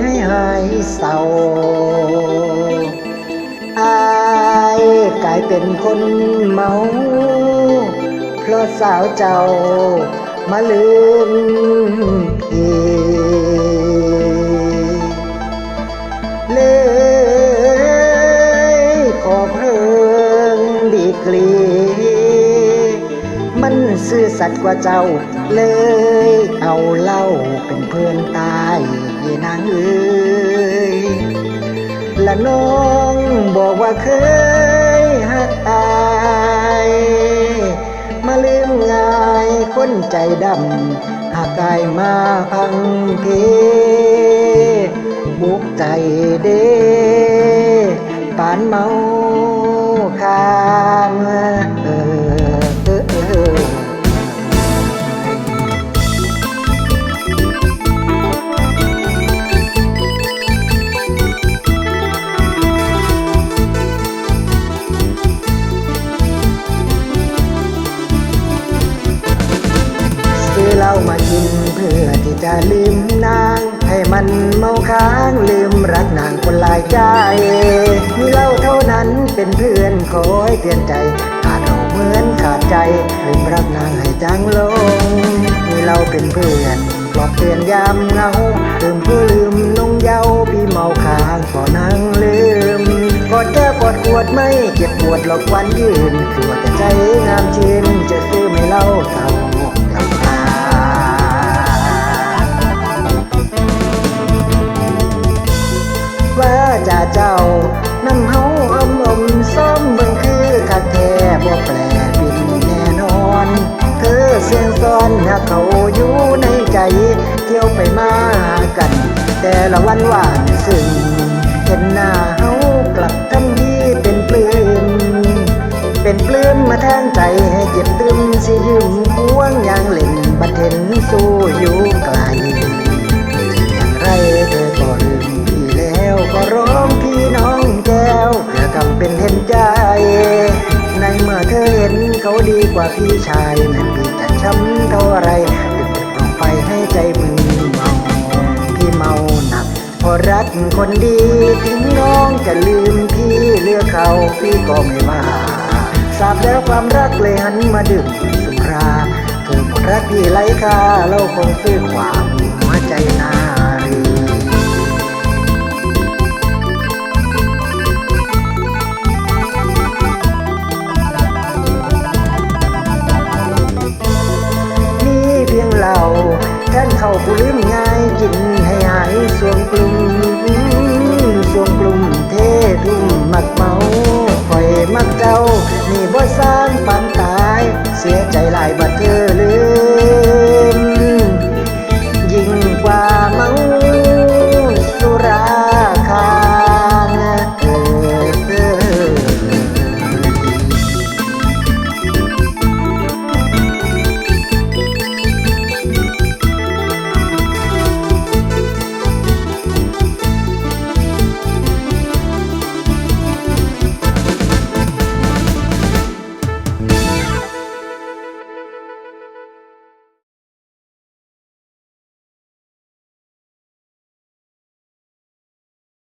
ให้หายเศร้าอายกลายเป็นคนเมา เพราะสาวเจ้ามาลืมพี่ ซื่อสัตย์กว่าเจ้า เลยเอาเหล่าเป็นเพื่อนตายนางเอ้ยและน้องบอกว่าเคยหักอายมาลืมง่ายคนใจดำหากกายมาพังเพบุกใจเด้ปานเมาคาง ล้ามากินเพื่อที่จะลืมนาง ให้มันเมาค้างลืมรักนางคนหลายใจมีเหล้าเท่านั้นเป็นเพื่อนคอยเตือนใจขาดเราเหมือนขาดใจลืมรักนางให้จางลงมีเราเป็นเพื่อนปลอบเตือนยามเหงาลืมเพื่อลืมนงเยาว์พี่เมาค้างก็นั่งลืมกอดแก้กอดขวดไม่เจ็บปวดหรอกวันยืนกลัวแต่ใจงามชินจะซื้อไม่เล่าเท่า ใจเที่ยวไปมากัน แต่ละวันหวานซึ้งเห็นหน้าเฮากลับทันทีเป็นปลื้มเป็นปลื้มมาแทางใจให้เจ็บตึมสิยืมห่วงยางเล่นบัดเห็นสู้อยู่ไกลอย่างไรเธอก็ลืมพี่แล้วก็ร้องพี่น้องแก้วเพื่อทำเป็นเห็นใจในเมื่อเธอเห็นเขาดีกว่าพี่ชายแม่นพี่จะช้ำเท่าไร ใจมึงเมาพี่เมาหนักเพอรักคนดีถึงน้องจะลืมพี่เลือกเขาพี่ก็ไม่ว่าทราบแล้วความรักเลยหันมาดื่มสุราเธอหมดรักพี่ไร้ค่าเราคงซื้อความหัวใจนา ลืมง่ายกินให้หายสวงปลุ่